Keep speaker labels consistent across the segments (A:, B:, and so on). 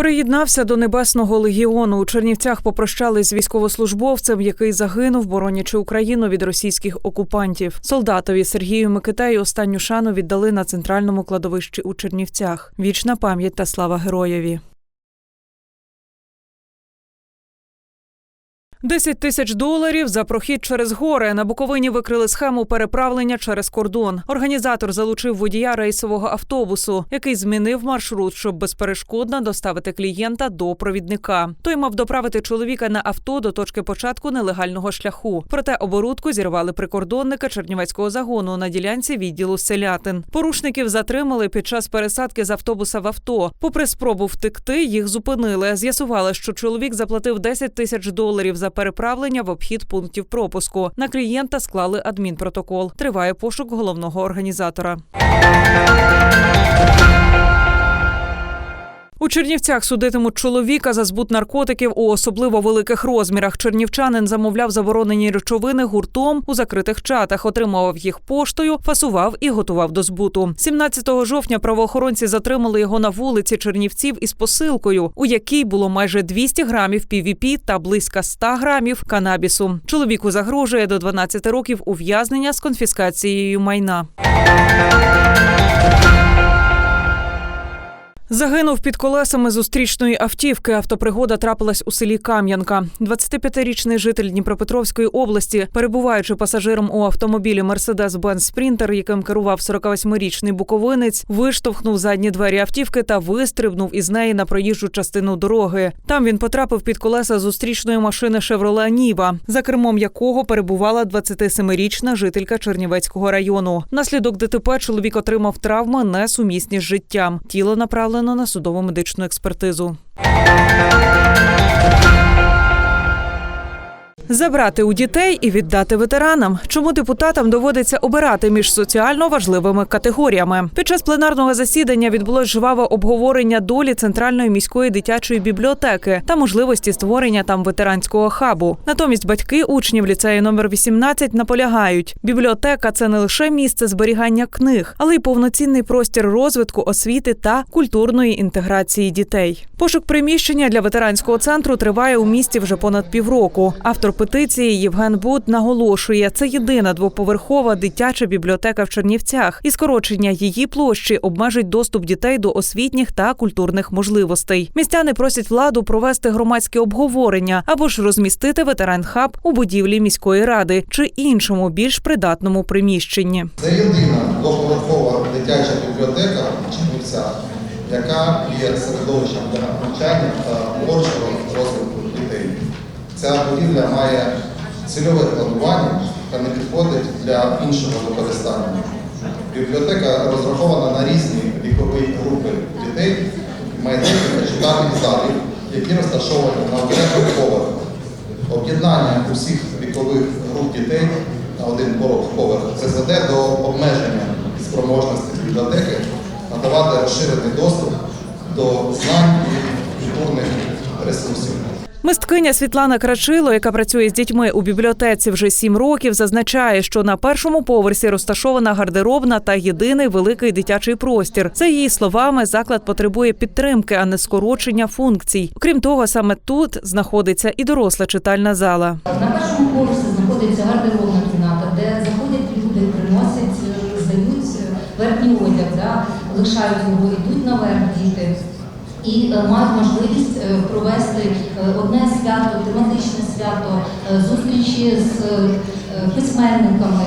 A: Приєднався до небесного легіону. У Чернівцях попрощались з військовослужбовцем, який загинув, боронячи Україну від російських окупантів. Солдатові Сергію Микитею останню шану віддали на центральному кладовищі у Чернівцях. Вічна пам'ять та слава героєві. 10 тисяч доларів за прохід через гори. На Буковині викрили схему переправлення через кордон. Організатор залучив водія рейсового автобусу, який змінив маршрут, щоб безперешкодно доставити клієнта до провідника. Той мав доправити чоловіка на авто до точки початку нелегального шляху. Проте оборудку зірвали прикордонника Чернівецького загону на ділянці відділу селятин. Порушників затримали під час пересадки з автобуса в авто. Попри спробу втекти, їх зупинили. З'ясували, що чоловік заплатив 10 тисяч доларів за переправлення в обхід пунктів пропуску. На клієнта склали адмінпротокол. Триває пошук головного організатора. У Чернівцях судитимуть чоловіка за збут наркотиків у особливо великих розмірах. Чернівчанин замовляв заборонені речовини гуртом у закритих чатах, отримував їх поштою, фасував і готував до збуту. 17 жовтня правоохоронці затримали його на вулиці Чернівців із посилкою, у якій було майже 200 грамів PVP та близько 100 грамів канабісу. Чоловіку загрожує до 12 років ув'язнення з конфіскацією майна. Загинув під колесами зустрічної автівки. Автопригода трапилась у селі Кам'янка. 25-річний житель Дніпропетровської області, перебуваючи пасажиром у автомобілі Мерседес-Бенз Спрінтер, яким керував 48-річний буковинець, виштовхнув задні двері автівки та вистрибнув із неї на проїжджу частину дороги. Там він потрапив під колеса зустрічної машини Шевроле Ніва, за кермом якого перебувала 27-річна жителька Чернівецького району. Наслідок ДТП чоловік отримав травми несумісні з життям. Тіло направлено на судово-медичну експертизу. Забрати у дітей і віддати ветеранам. Чому депутатам доводиться обирати між соціально важливими категоріями? Під час пленарного засідання відбулось жваве обговорення долі центральної міської дитячої бібліотеки та можливості створення там ветеранського хабу. Натомість батьки учнів ліцею номер 18 наполягають: бібліотека це не лише місце зберігання книг, але й повноцінний простір розвитку освіти та культурної інтеграції дітей. Пошук приміщення для ветеранського центру триває у місті вже понад півроку. Автор петиції Євген Буд наголошує, це єдина двоповерхова дитяча бібліотека в Чернівцях, і скорочення її площі обмежить доступ дітей до освітніх та культурних можливостей. Містяни просять владу провести громадське обговорення або ж розмістити ветеран-хаб у будівлі міської ради чи іншому більш придатному приміщенні.
B: Це єдина двоповерхова дитяча бібліотека в Чернівцях, яка є середовищем для навчання та творчого розвитку. Ця будівля має цільове планування та не підходить для іншого використання. Бібліотека розрахована на різні вікові групи дітей, має декілька читальних залів, які розташовані на окремих поверхах. Об'єднання усіх вікових груп дітей на один поверх призведе до обмеження спроможності бібліотеки надавати розширений доступ до знань і культурних ресурсів.
A: Мисткиня Світлана Крачило, яка працює з дітьми у бібліотеці вже сім років, зазначає, що на першому поверсі розташована гардеробна та єдиний великий дитячий простір. За її словами, заклад потребує підтримки, а не скорочення функцій. Крім того, саме тут знаходиться і доросла читальна зала.
C: На першому поверсі знаходиться гардеробна кімната, де заходять люди, приносять, здають верхній одяг, да, лишають його, йдуть наверх діти і е, мають можливість е, провести е, одне свято, тематичне свято, зустрічі з письменниками.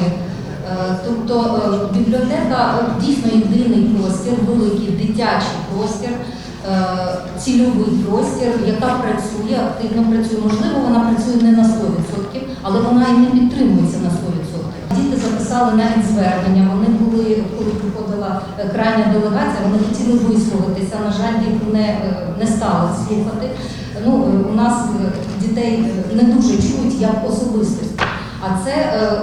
C: Тобто бібліотека дійсно єдиний простір, великий дитячий простір, цільовий простір, яка працює, активно працює. Можливо, вона працює не на 100%, але вона і не підтримується на 100%. Діти записали навіть звернення. Вони були, коли приходила е, крайня делегація, вони хотіли висловитися. На жаль, їх не, е, не стали слухати. Ну, е, у нас дітей не дуже чують як особистості. А це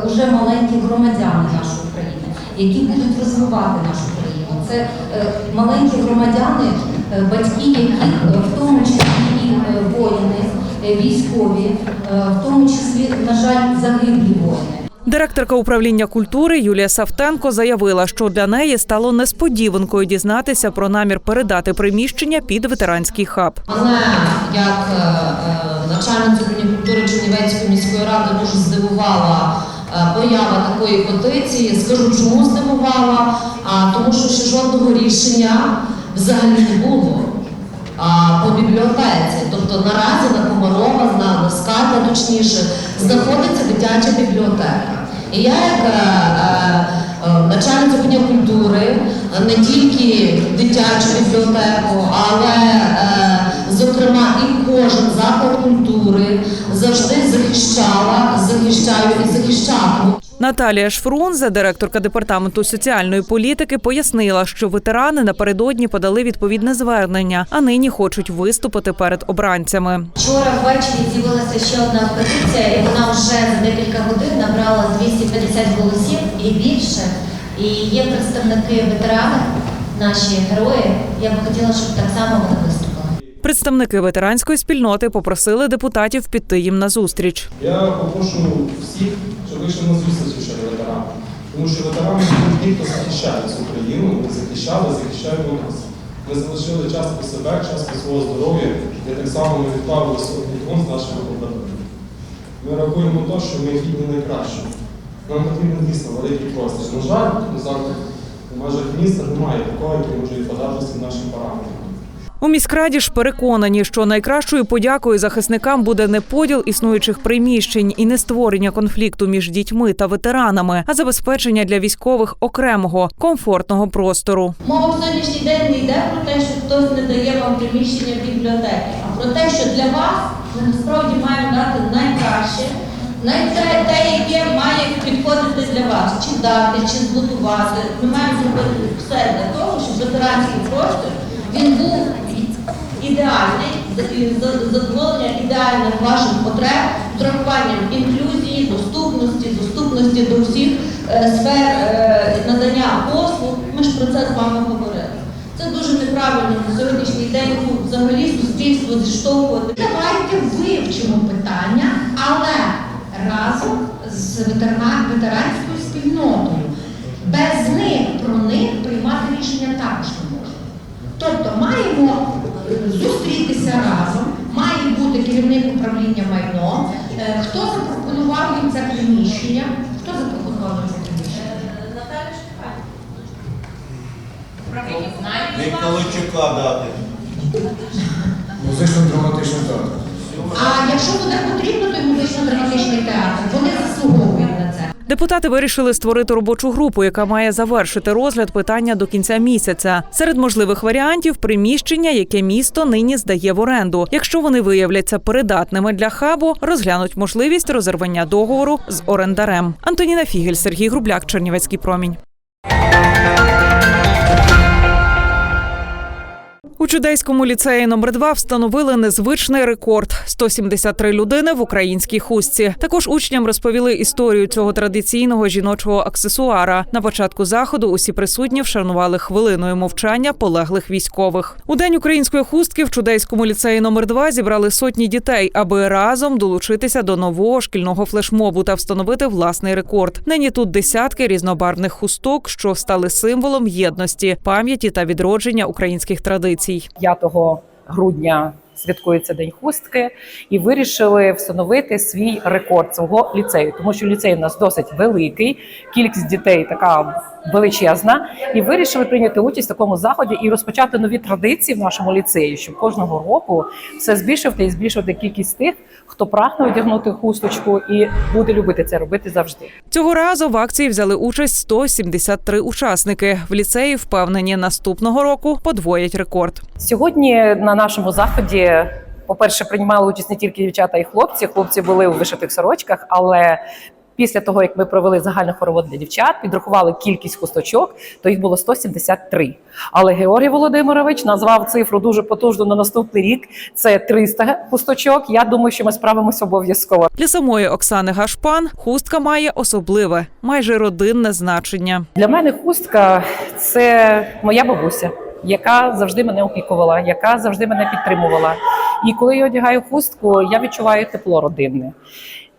C: вже маленькі громадяни нашої країни, які будуть розвивати нашу країну. Це маленькі громадяни, батьки е, в тому числі воїни, військові, в тому числі, на жаль, загиблі воїни.
A: Директорка управління культури Юлія Савтенко заявила, що для неї стало несподіванкою дізнатися про намір передати приміщення під ветеранський хаб.
C: Мене як е, е, начальницю культури Чернівецької міської ради дуже здивувала е, поява такої петиції. Скажу, чому здивувала, а тому що ще жодного рішення взагалі не було. По бібліотеці, тобто наразі на Скарба, точніше, знаходиться дитяча бібліотека. І я, як е, е, е, начальниця управління культури, не тільки дитячу бібліотеку, але зокрема і кожен заклад культури завжди захищала, захищаю і захищатиму.
A: Наталія Шфрунзе, директорка департаменту соціальної політики, пояснила, що ветерани напередодні подали відповідне звернення, а нині хочуть виступити перед обранцями.
D: Вчора ввечері з'явилася ще одна петиція, і вона вже за декілька годин набрала 250 голосів і більше. І є представники ветеранів, наші герої. Я б хотіла, щоб так само вони виступили.
A: Представники ветеранської спільноти попросили депутатів піти їм на зустріч.
E: Я попрошу всіх, вийшли на зустріч ще ветеранам. Тому що ветерани ті, хто захищає цю країну, вони захищали, захищають нас. Ми залишили частку себе, частку свого здоров'я, де так само ми відправили тонн з нашими побратимами. Ми рахуємо те, що ми гідні найкраще. Нам потрібен дійсно великий простір. На жаль, завжди в межах міста немає такого, який може відповідати нашим параметрам.
A: У міськраді ж переконані, що найкращою подякою захисникам буде не поділ існуючих приміщень і не створення конфлікту між дітьми та ветеранами, а забезпечення для військових окремого комфортного простору.
F: Мова в сьогоднішній день не йде про те, що хтось не дає вам приміщення бібліотеки, а про те, що для вас ми насправді маємо дати найкраще, най- те, те, яке має підходити для вас, чи дати, чи збудувати. Ми маємо зробити все для того, щоб ветеранський простір він був ідеальний, задоволення ідеальних ваших потреб з урахуванням інклюзії, доступності, доступності до всіх е, сфер е, надання послуг. Ми ж про це з вами говорили. Це дуже неправильно на сьогоднішній день ну, взагалі суспільство зіштовхувати.
G: Давайте вивчимо питання, але разом з ветеранською спільнотою. Без них про них приймати рішення також не можна. Тобто маємо зустрітися разом, має бути керівник управління майно. Е, Хто запропонував їм це приміщення? Хто запропонував їм це приміщення?
F: Наталя.
H: Від дати.
I: Музично-драматичний театр.
G: А якщо буде потрібно, то й музично-драматичний театр. Вони заслуговують.
A: Депутати вирішили створити робочу групу, яка має завершити розгляд питання до кінця місяця. Серед можливих варіантів приміщення, яке місто нині здає в оренду. Якщо вони виявляться передатними для хабу, розглянуть можливість розірвання договору з орендарем. Антоніна Фігель, Сергій Грубляк, Чернівецький промінь. У чудейському ліцеї номер 2 встановили незвичний рекорд 173 людини в українській хустці. Також учням розповіли історію цього традиційного жіночого аксесуара. На початку заходу усі присутні вшанували хвилиною мовчання полеглих військових. У день української хустки в чудейському ліцеї номер 2 зібрали сотні дітей, аби разом долучитися до нового шкільного флешмобу та встановити власний рекорд. Нині тут десятки різнобарвних хусток, що стали символом єдності, пам'яті та відродження українських традицій.
J: 5 грудня святкується День хустки, і вирішили встановити свій рекорд свого ліцею, тому що ліцей у нас досить великий, кількість дітей така величезна, і вирішили прийняти участь в такому заході і розпочати нові традиції в нашому ліцеї, щоб кожного року все збільшувати і збільшувати кількість тих, хто прагне одягнути хусточку і буде любити це робити завжди.
A: Цього разу в акції взяли участь 173 учасники. В ліцеї впевнені, наступного року подвоять рекорд.
J: Сьогодні на нашому заході, по-перше, приймали участь не тільки дівчата і хлопці. Хлопці були у вишитих сорочках, але після того, як ми провели загальний хоровод для дівчат, підрахували кількість хусточок, то їх було 173. Але Георгій Володимирович назвав цифру дуже потужно на наступний рік. Це 300 хусточок. Я думаю, що ми справимося обов'язково.
A: Для самої Оксани Гашпан хустка має особливе, майже родинне значення.
J: Для мене хустка це моя бабуся, яка завжди мене опікувала, яка завжди мене підтримувала. І коли я одягаю хустку, я відчуваю тепло родинне.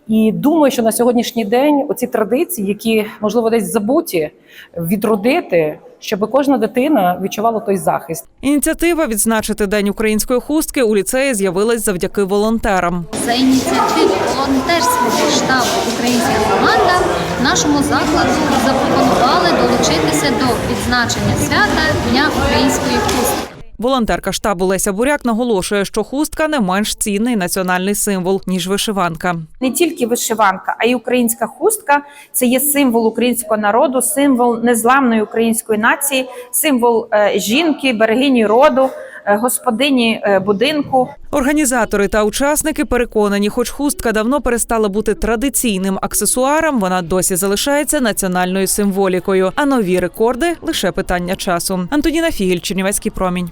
J: І думаю, що на сьогоднішній день оці традиції, які можливо десь забуті, відродити, щоб кожна дитина відчувала той захист.
A: Ініціатива відзначити день української хустки у ліцеї з'явилась завдяки волонтерам.
I: За ініціативи волонтерського штабу Українська команда нашому закладу запропонували долучитися до відзначення свята Дня української хустки.
A: Волонтерка штабу Леся Буряк наголошує, що хустка не менш цінний національний символ ніж вишиванка.
K: не тільки вишиванка, а й українська хустка це є символ українського народу, символ незламної української нації, символ е, жінки, берегині роду, господині е, будинку.
A: Організатори та учасники переконані, хоч хустка давно перестала бути традиційним аксесуаром, вона досі залишається національною символікою. А нові рекорди лише питання часу. Антоніна Фігіль, Чернівецький промінь.